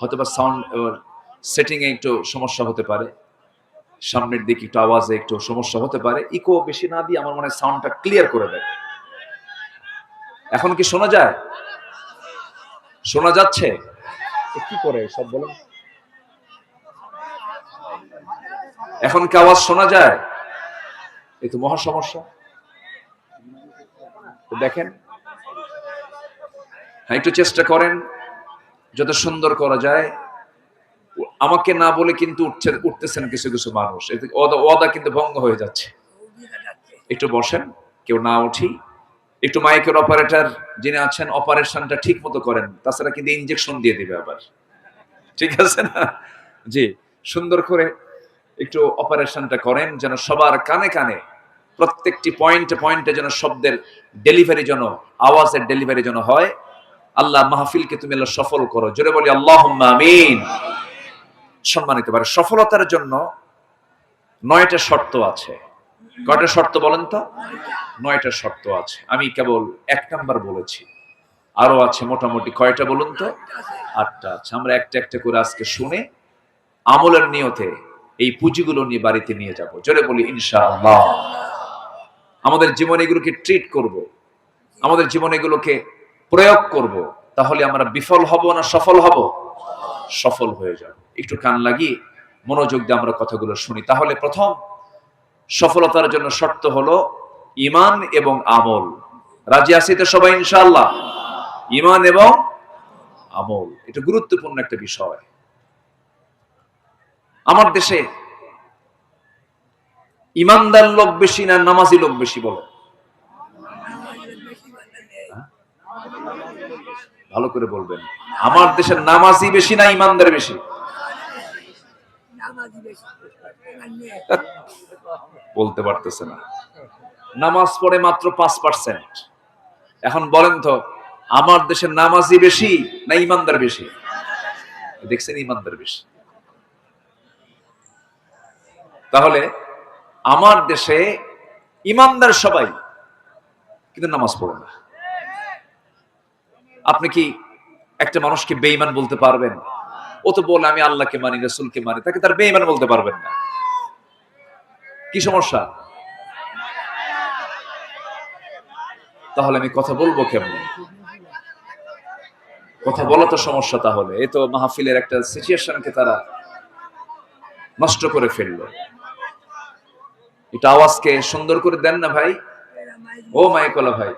হয়তো বা সাউন্ড সেটিংয়ে একটু সমস্যা হতে পারে সামনের দিকে একটু আওয়াজে একটু সমস্যা হতে পারে ইকো বেশি না দিয়ে আমার মনে হয় সাউন্ডটা ক্লিয়ার করে দেয়। এখন কি শোনা যায়? শোনা যাচ্ছে? এ কি করে সব বলেন। এখন কি আওয়াজ শোনা যায়? এই তো মহা সমস্যা। তো দেখেন। হ্যাঁ একটু চেষ্টা করেন। যত সুন্দর করা যায়, আমাকে না বলে কিন্তু উঠছে উঠতেছেন কিছু কিছু মানুষ। ওদা কিন্তু ভঙ্গ হয়ে যাচ্ছে। একটু বসেন, কেউ না উঠি। একটু মাইকের অপারেটর যিনি আছেন অপারেশনটা ঠিক মতো করেন। তাছাড়া কিন্তু ইনজেকশন দিয়ে দিবে আবার। ঠিক আছে না? জি, সুন্দর করে একটু অপারেশনটা করেন, যেন সবার কানে কানে, প্রত্যেকটি পয়েন্টে পয়েন্টে যেন শব্দের ডেলিভারি যেন, আওয়াজের ডেলিভারি যেন হয়। আল্লাহ মাহফিলকে তুমি আল্লাহ সফল করো। জোরে বলি আল্লাহ আমিন। সম্মানিত পারে সফলতার জন্য নয়টা শর্ত আছে। কয়টা শর্ত বলেন তো? নয়টা শর্ত আছে। আমি কেবল এক নাম্বার বলেছি। আরও আছে মোটামুটি কয়টা বলুন তো? আটটা আছে। আমরা একটা একটা করে আজকে শুনে আমলের নিয়তে এই পুঁজিগুলো নিয়ে বাড়িতে নিয়ে যাব। জোরে বলি, ইনশাআল্লাহ। আমাদের জীবনে এগুলোকে ট্রিট করব। আমাদের জীবনে এগুলোকে প্রয়োগ করব, তাহলে আমরা বিফল হব না সফল হব? সফল হয়ে যাব। একটু কান লাগিয়ে মনোযোগ দিয়ে আমরা কথাগুলো শুনি। তাহলে প্রথম, সফলতার জন্য শর্ত হলো ইমান এবং আমল। রাজি আছি তো সবাই, ইনশাআল্লাহ? ইমান এবং আমল। এটা গুরুত্বপূর্ণ একটা বিষয়। আমার দেশে ইমানদার লোক বেশি না নামাজি লোক বেশি বলো হ্যাঁ? ভালো করে বলবেন। আমার দেশের নামাজি বেশি না ইমানদার বেশি? বলতে পারতেছে না। নামাজ পড়ে মাত্র পাঁচ পার্সেন্ট এখন বলেন তো আমার দেশের নামাজি বেশি না ইমানদার বেশি? দেখছেন ইমানদার বেশি। তাহলে আমার দেশে ইমানদার সবাই কিন্তু নামাজ পড়ে না। আপনি কি একটা মানুষকে বেঈমান বলতে পারবেন? ও তো বলে আমি আল্লাহকে মানি, রসুলকে মানি, তাকে তার বেঈমান বলতে পারবেন না। কি সমস্যা? তাহলে আমি কথা বলব কেমনে? কথা বলা তো সমস্যা তাহলে। এই তো মাহফিলের একটা সিচুয়েশনকে তারা নষ্ট করে ফেলল। এটা আওয়াজকে সুন্দর করে দেন না ভাই? ও মাইকলা ভাই।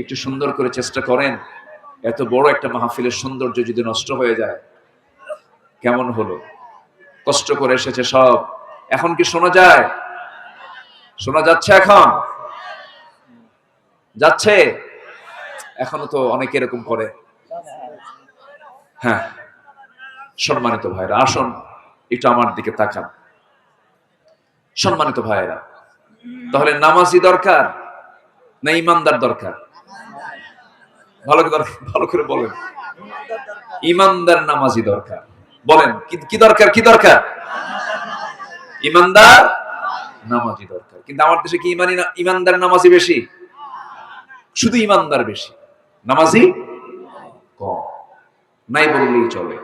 একটু সুন্দর করে চেষ্টা করেন। এত বড় একটা মাহফিলের সৌন্দর্য যদি নষ্ট হয়ে যায়, কেমন হলো? কষ্ট করে এসেছে সব। এখন কি শোনা যায়? শোনা যাচ্ছে এখন? যাচ্ছে? এখনও তো অনেকে এরকম করে। হ্যাঁ সম্মানিত ভাইরা, আসুন, একটু আমার দিকে তাকান। সম্মানিত ভাইরা, তাহলে নামাজি দরকার না ইমানদার দরকার? ভালো করে ভালো করে বলেন। ইমানদার নামাজি দরকার। বলেন, কি- দরকার, কি দরকার? ইমানদার নামাজি দরকার। কিন্তু আমার দেশে কি ইমানি ইমানদার নামাজি বেশি? শুধু ইমানদার বেশি। নামাজি কম। নাই বললেই চলে।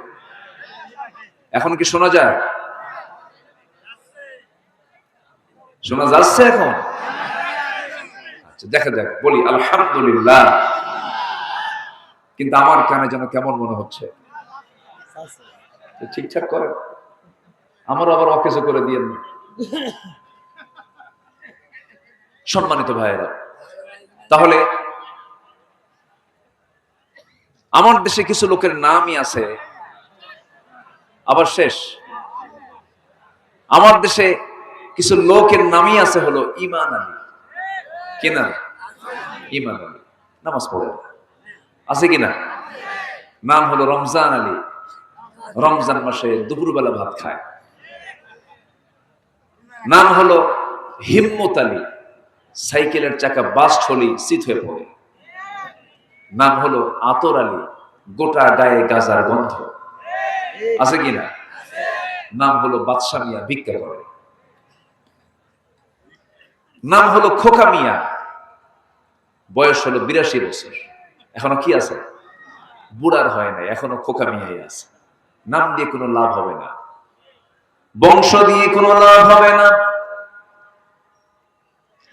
এখন কি শোনা যায়? শোনা যাচ্ছে এখন? আচ্ছা দেখা যাক, বলি, আলহামদুলিল্লাহ। কিন্তু আমার কানে যেন কেমন মনে হচ্ছে। ঠিকঠাক করেন আমার আবার অকেজো করে দিয়েন না। সম্মানিত ভাইয়েরা, তাহলে আমার দেশে কিছু লোকের নামই আছে, আবার শেষ। আমার দেশে কিছু লোকের নামই আছে হলো ইমান আলী। কিনা ইমান আলী। নামাজ পড়ে। আছে কিনা? নাম হলো রমজান আলী। রমজান মাসে দুপুরবেলা ভাত খায়। নাম হলো হিম্মত আলী। সাইকেলের চাকা বাস ছলি সিট হয়ে পড়ে। নাম হলো আতর আলী। গোটা গায়ে গাজার গন্ধ। আছে কিনা? নাম হলো বাদশা মিয়া ভিক্ষা করে। নাম হলো খোকা মিয়া। বয়স হলো বিরাশি বছর। এখনও কি আছে? বুড়ার হয় না এখনও খোকা মিয়াই আছে। নাম দিয়ে কোনো লাভ হবে না। বংশ দিয়ে কোনো লাভ হবে না।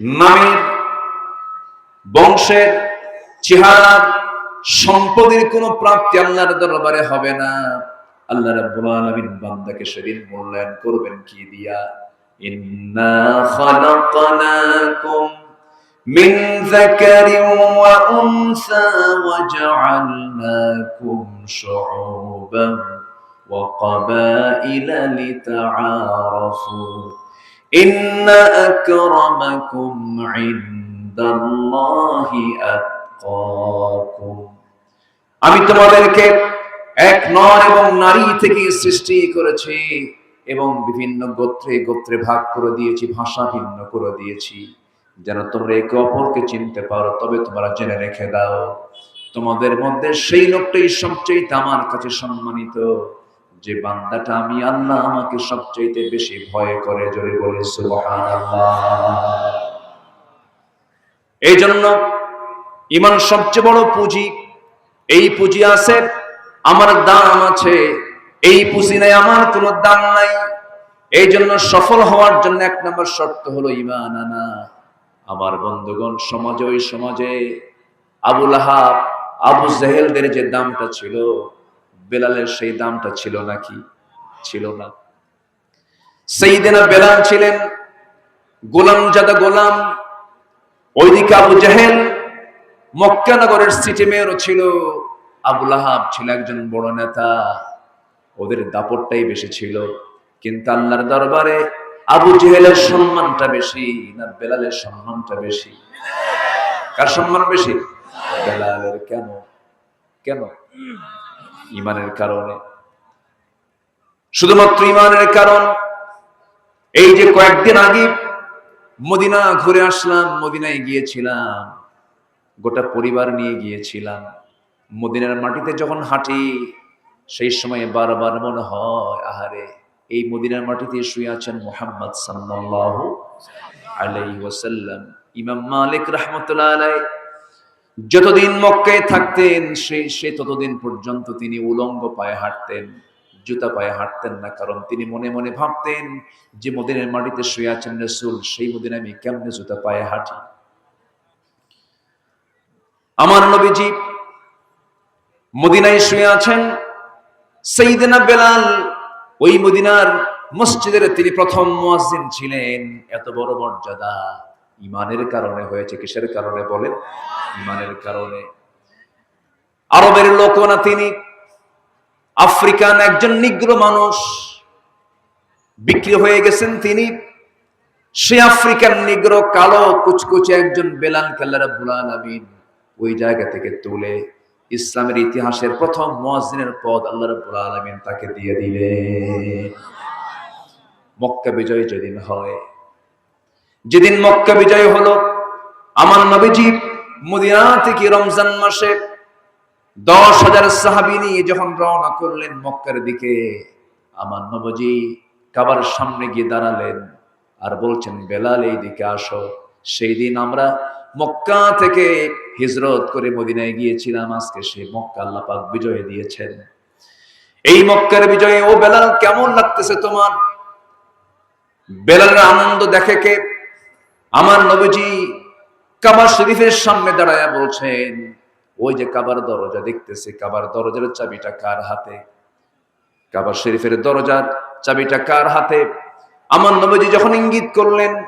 নামের, বংশের, চেহারার, সম্পদের কোনো প্রাপ্তি আল্লাহর দরবারে হবে না। আল্লাহ রাব্বুল আলামিন বান্দাকে সেদিন মূল্যায়ন করবেন কি দিয়া? ইন্না খালাকনাকুম মিন যাকারিন ওয়া উনসা ওয়াজআলনাকুম শুউবান ওয়া ক্বাবাইলা লিতাআরাফু ইন্না আকরামাকুম ইনদাল্লাহি আমি তোমাদেরকে এক নর এবং নারী থেকে সৃষ্টি করেছি এবং বিভিন্ন গোত্রে গোত্রে ভাগ করে দিয়েছি, ভাষা ভিন্ন করে দিয়েছি। যেন তোমরা একে অপরকে চিনতে পারো, তবে তোমরা জেনে রেখে দাও, তোমাদের মধ্যে সেই লোকটাই সবচেয়ে আমার কাছে সম্মানিত। যে বান্দাটা আমি আল্লাহ আমাকে সবচেয়ে বেশি ভয় করে, জোরে বলে এই জন্য ইমান সবচেয়ে বড় পুঁজি। এই পুঁজি আছে, আমার দাম আছে, এই পুঁজি নাই, আমার কোনো দাম নাই। এই জন্য সফল হওয়ার জন্য এক নম্বর শর্ত হলো ইমান আনা। আমার বন্ধুগণ, সমাজে ওই সমাজে আবুল আহাব আবু জেহেলদের যে দামটা ছিল, বেলালের সেই দামটা ছিল নাকি? ছিল না। সেই দিনা বেলাল ছিলেন গোলাম জাদা গোলাম, ওইদিকে আবু জাহেল মক্কানগরের সিটি মেয়রও ছিল আবুল আহাব ছিল একজন বড় নেতা। ওদের দাপটটাই বেশি ছিল। কিন্তু আল্লাহর দরবারে আবু জেহেলের সম্মানটা বেশি না বেলালের সম্মানটা বেশি? কার সম্মান বেশি? বেলালের কেন? কেন? ইমানের কারণে। শুধুমাত্র ইমানের কারণ, এই যে কয়েকদিন আগে মদিনা ঘুরে আসলাম, মদিনায় গিয়েছিলাম, গোটা পরিবার নিয়ে গিয়েছিলাম। মদিনার মাটিতে যখন হাঁটি, সেই সময় বারবার মনে হয়, আহারে এই মদিনার মাটিতে শুয়ে আছেন মোহাম্মদ সাল্লাল্লাহু আলাইহি ওয়াসাল্লাম। ইমাম মালিক রাহমাতুল্লাহ আলাই যতদিন মক্কায় থাকতেন সেই সে ততদিন পর্যন্ত তিনি উলঙ্গ পায়ে হাঁটতেন, জুতা পায়ে হাঁটতেন না, কারণ তিনি মনে মনে ভাবতেন যে মদিনের মাটিতে শুয়ে আছেন রসুল, সেই মদিনে আমি কেমনে জুতা পায়ে হাঁটি? আমার নবীজি মদিনায় শুয়ে আছেন সেইদিনা বেলাল ওই মদিনার মসজিদের তিনি প্রথম মুয়াজ্জিন ছিলেন। এত বড় মর্যাদা ইমানের কারণে হয়েছে, কিসের কারণে বলেন? ইমানের কারণে। আরবের লোক না তিনি। আফ্রিকান একজন নিগ্র মানুষ। বিক্রি হয়ে গেছেন তিনি। সে আফ্রিকান নিগ্র কালো কুচকুচে একজন বেলাল কাল্লা রাব্বুল আলামিন ওই জায়গা থেকে তুলে ইসলামের ইতিহাসের প্রথম মুয়াজ্জিনের পদ আল্লাহ রাব্বুল আলামিন তাকে দিয়ে দিলেন মক্কা বিজয় যেদিন হয়, যেদিন মক্কা বিজয় হলো, আমার নবীজি মদিনা থেকে রমজান মাসে দশ হাজার সাহাবি নিয়ে যখন রওনা করলেন মক্কার দিকে, আমার নবজি কাবার সামনে গিয়ে দাঁড়ালেন আর বলছেন, বেলাল এই দিকে আসো। সেই দিন আমরা মক্কা থেকে হিজরত করে মদিনায় গিয়েছিলাম। আজকে সে মক্কা আল্লাহ পাক বিজয় দিয়েছেন। এই মক্কার বিজয়ে, ও বেলাল, কেমন লাগতেছে তোমার? বেলালের আনন্দ দেখে কে? আমার নবীজি কাবা শরীফের সামনে দাঁড়ায়া বলছেন, ওই যে কাবার দরজা দেখতেছে, কাবার দরজার চাবিটা কার হাতে? কাবার শরীফের দরজার চাবিটা কার হাতে? আমার নবীজি যখন ইঙ্গিত করলেন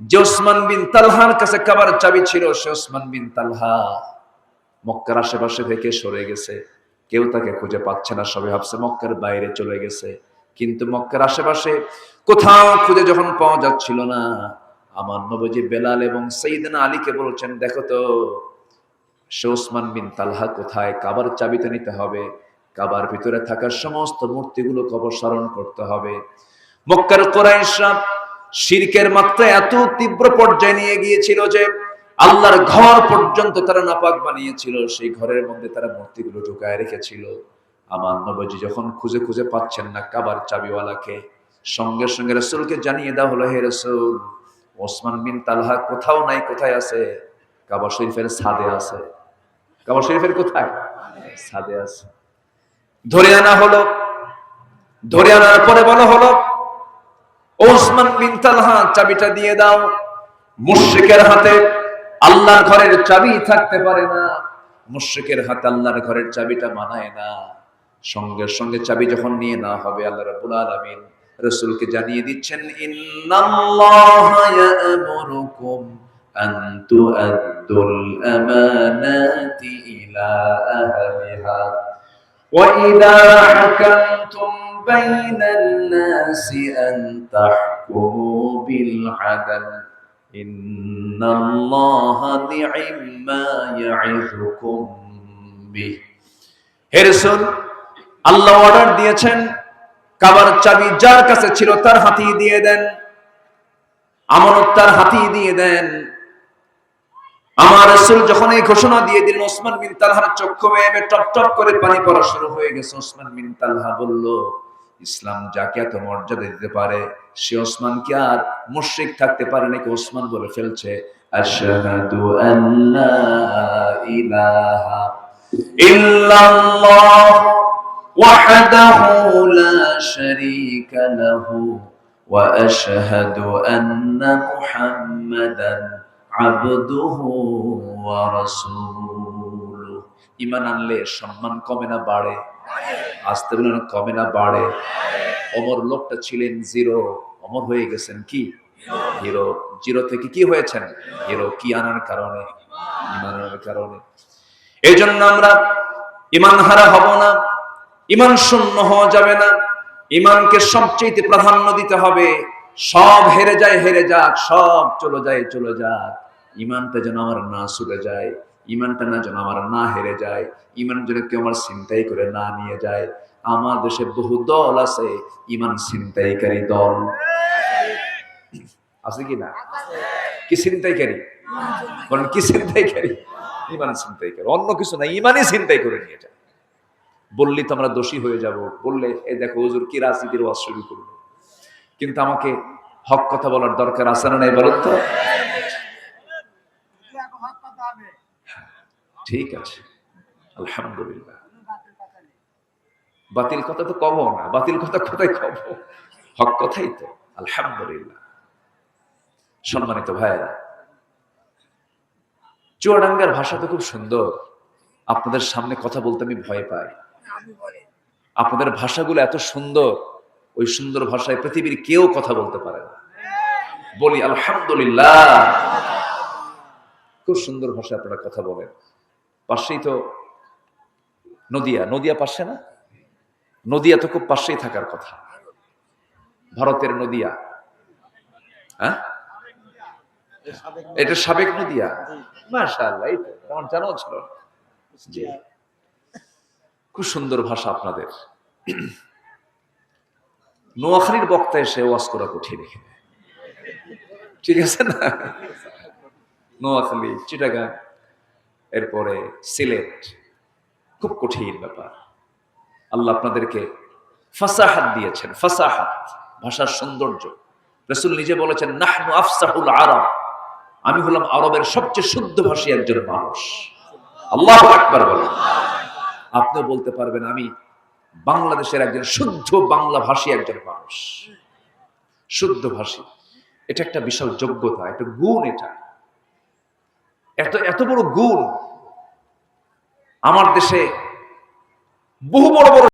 যে ওসমান বিন তালহার কাছে কাবার চাবি ছিল সে ওসমান বিন তালহা। মক্কার আশেপাশে থেকে সরে গেছে। কেউ তাকে খুঁজে পাচ্ছে না, সবাই ভাবছে মক্কার বাইরে চলে গেছে। কিন্তু মক্কার আশেপাশে কোথাও খুঁজে যখন পাওয়া যাচ্ছিল না, আমার নবজি বেলাল এবং সঈদিনা আলীকে বলছেন, দেখো তো সে ওসমান বিন তালহা কোথায়? কাবার চাবি তো নিতে হবে। কাবার ভিতরে থাকা সমস্ত মূর্তিগুলোকে অপসারণ করতে হবে। মক্কার কোরাইশরা শিরকের মাত্রা এত তীব্র পর্যায়ে নিয়ে গিয়েছিল যে আল্লাহর ঘর পর্যন্ত তারা নাপাক বানিয়েছিল। সেই ঘরের মধ্যে তারা মূর্তিগুলো ঢুকায় রেখেছিল। আমার নবজি যখন খুঁজে খুঁজে পাচ্ছেন না কাবার চাবিওয়ালাকে, সঙ্গে সঙ্গে রসুলকে জানিয়ে দেওয়া হলো, হে রসুল, ওসমান বিন তালহা কোথাও নাই, কোথায় আছে? কাবা শরীফের ছাদে আছে। কাবা শরীফের কোথায়? ছাদে আছে। ধরে আনা হলো, ধরে আনার পরে বলা হলো ওসমান বিন তালহা চাবিটা দিয়ে দাও। মুশ্রিকের হাতে আল্লাহর ঘরের চাবি থাকতে পারে না। মুশ্রিকের হাতে আল্লাহর ঘরের চাবিটা মানায় না। সঙ্গে সঙ্গে চাবি যখন নিয়ে না হবে, আল্লাহ রাব্বুল আলামিন রাসূলকে জানিয়ে দিচ্ছেন, ইন্নাল্লাহা ইয়া'মুরুকুম আন তুআদ্দুল আমানাতি ইলা আহলিহা। ওয়া ইদা হাকামতুম بين الناس أن تحكموا بالعدل إن الله نعم ما يعظكم به হে রাসূল আল্লাহ অর্ডার দিয়েছেন কাবার চাবি যার কাছে ছিল তার হাতি দিয়ে দেন আমানত তার হাতি দিয়ে দেন আমার রাসূল যখন এই ঘোষণা দিয়ে দিলেন ওসমান বিন তালহার চক্ষু বেয়ে টপ টপ করে পানি পড়া শুরু হয়ে গেছে ওসমান বিন তালহা বলল ইসলাম যাকে এত মর্যাদা দিতে পারে, সে ওসমান কি আর মুশরিক থাকতে পারে নাকি ওসমান বলে ফেলছে? ওয়া আনলে সম্মান কমে না, বাড়ে। আসতে বলেন কমে না বাড়ে? অমর লোকটা ছিলেন জিরো। অমর হয়ে গেছেন কি? হিরো জিরো থেকে কি হয়েছেন? হিরো কি আনার কারণে? ঈমান আনার কারণে। এই জন্য আমরা ইমান হারা হব না, ইমান শূন্য হওয়া যাবে না। ইমানকে সবচেয়ে প্রাধান্য দিতে হবে, সব হেরে যায়, হেরে যাক, সব চলে যায়, চলে যাক। ইমানটা যেন আমার না চলে যায়, ইমানটা না যেন আমার না হেরে যায় ইমান যেন কেউ আমার চিন্তাই করে না নিয়ে যায়, আমার দেশে বহু দল আছে, ইমান চিন্তাইকারী দল। আছে কি না? কি চিন্তাইকারী বলেন, কি চিন্তাইকারী ইমান চিন্তাইকারী অন্য কিছু না ইমানই চিন্তাই করে নিয়ে যায়। বললি তো আমরা দোষী হয়ে যাব। বললে, এ দেখো, হুজুর কি রাজনীতির ওয়াজ শুরু করল? কিন্তু আমাকে হক কথা বলার দরকার আছে না নাই বলুন তো? ঠিক আছে। আলহামদুলিল্লাহ। বাতিল কথা তো কব না, বাতিল কথা কোথায় কব হক কথাই তো, আলহামদুলিল্লাহ। সম্মানিত ভাইয়েরা, চুয়াডাঙ্গার ভাষা তো খুব সুন্দর। আপনাদের সামনে কথা বলতে আমি ভয় পাই। আপনাদের ভাষাগুলো এত সুন্দর, ওই সুন্দর ভাষায় পৃথিবীর কেউ কথা বলতে পারে না। বলি আলহামদুলিল্লাহ। খুব সুন্দর ভাষায় আপনারা কথা বলেন। পাশেই তো নদিয়া নদিয়া পাশে না? নদিয়া তো খুব পাশেই থাকার কথা। ভারতের নদিয়া। হ্যাঁ? এটা সাবেক নদিয়া। মাশাআল্লাহ, এই জানাও ছিল। খুব সুন্দর ভাষা আপনাদের। নোয়াখালীর বক্তা এসে ওয়াজ করা কঠিন। ঠিক আছে না? নোয়াখালী, চিটাগাং, এরপরে সিলেট। খুব কঠিন ব্যাপার। আল্লাহ আপনাদেরকে ফাসাহাত দিয়েছেন, ফাসাহাত, ভাষার সৌন্দর্য। রসুল নিজে বলেছেন, নাহনু আফসাহুল আরব। আমি হলাম আরবের সবচেয়ে শুদ্ধ ভাষী একজন মানুষ। আল্লাহ আকবার বলেন। আপনিও বলতে পারবেন, আমি বাংলাদেশের একজন শুদ্ধ বাংলা ভাষী একজন মানুষ। শুদ্ধ ভাষী। এটা একটা বিশাল যোগ্যতা, একটা গুণ এটা। এত এত বড় গুণ আমার দেশে বহু বড় বড়